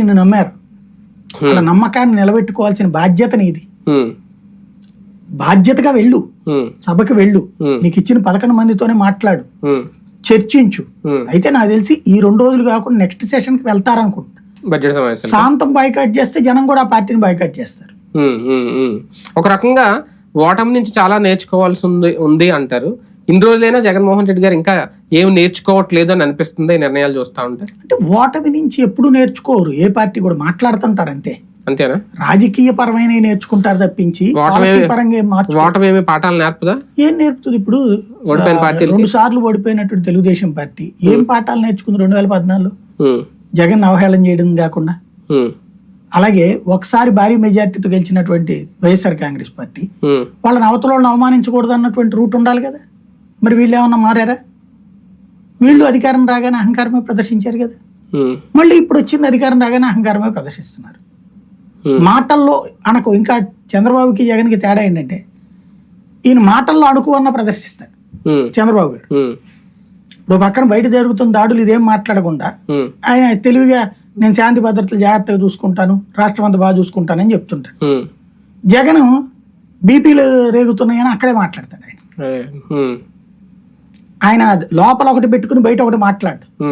నిన్ను నమ్మారు. వాళ్ళ నమ్మకాన్ని నిలబెట్టుకోవాల్సిన బాధ్యత నీది. బాధ్యతగా వెళ్ళు. సభకి వెళ్ళు. నీకు ఇచ్చిన పదకొండు మందితోనే మాట్లాడు. చర్చించు. అయితే నాకు తెలిసి ఈ రెండు రోజులు కాకుండా నెక్స్ట్ సెషన్కి వెళ్తారనుకుంటా శాంతం బాయ్కాట్ చేస్తే జనం కూడా ఆ పార్టీని బాయ్కాట్ చేస్తారు. ఒక రకంగా ఓటమి నుంచి చాలా నేర్చుకోవాల్సి ఉంది ఉంది అంటారు. ఇన్ని రోజులైనా జగన్మోహన్ రెడ్డి గారు ఇంకా ఏం నేర్చుకోవట్లేదు అని అనిపిస్తుంది నిర్ణయాలు చూస్తా ఉంటే. అంటే ఓటమి నుంచి ఎప్పుడు నేర్చుకోరు? ఏ పార్టీ కూడా మాట్లాడుతుంటారు అంతే. అంతేనా? రాజకీయ పరమైన నేర్చుకుంటారు తప్పించి ఓటమి- పాఠాలు నేర్పదా? ఏం నేర్పుతుంది ఇప్పుడు? ఓడిపోయిన ఆ, పార్టీలకి? రెండు సార్లు ఓడిపోయినటువంటి తెలుగుదేశం పార్టీ. ఏం పాఠాలు నేర్చుకుంది రెండు వేల పద్నాలుగులో? ఉమ్, జగన్ అవహేళన చేయడం కాకుండా. అలాగే ఒకసారి భారీ మెజార్టీతో గెలిచినటువంటి వైఎస్ఆర్ కాంగ్రెస్ పార్టీ. వాళ్ళని అవతల వాళ్ళని అవమానించకూడదు అన్నటువంటి రూట్ ఉండాలి కదా. మరి వీళ్ళు ఏమన్నా మారారా? వీళ్ళు అధికారం రాగానే అహంకారమే ప్రదర్శించారు కదా. మళ్ళీ ఇప్పుడు వచ్చింది అధికారం రాగానే అహంకారమే ప్రదర్శిస్తున్నారు. మాటల్లో అనకు ఇంకా చంద్రబాబుకి జగన్కి తేడా ఏంటంటే ఈయన మాటల్లో అణుకు అన్న ప్రదర్శిస్తాడు చంద్రబాబు గారు. ఇప్పుడు పక్కన బయట జరుగుతున్న దాడులు ఇదేం మాట్లాడకుండా ఆయన తెలివిగా నేను శాంతి భద్రతలు జాగ్రత్తగా చూసుకుంటాను రాష్ట్రం అంతా బాగా చూసుకుంటానని చెప్తుంటాడు. జగన్ బీపీలు రేగుతున్నాయని అక్కడే మాట్లాడతాడు ఆయన. ఆయన లోపల ఒకటి పెట్టుకుని బయట ఒకటి మాట్లాడు.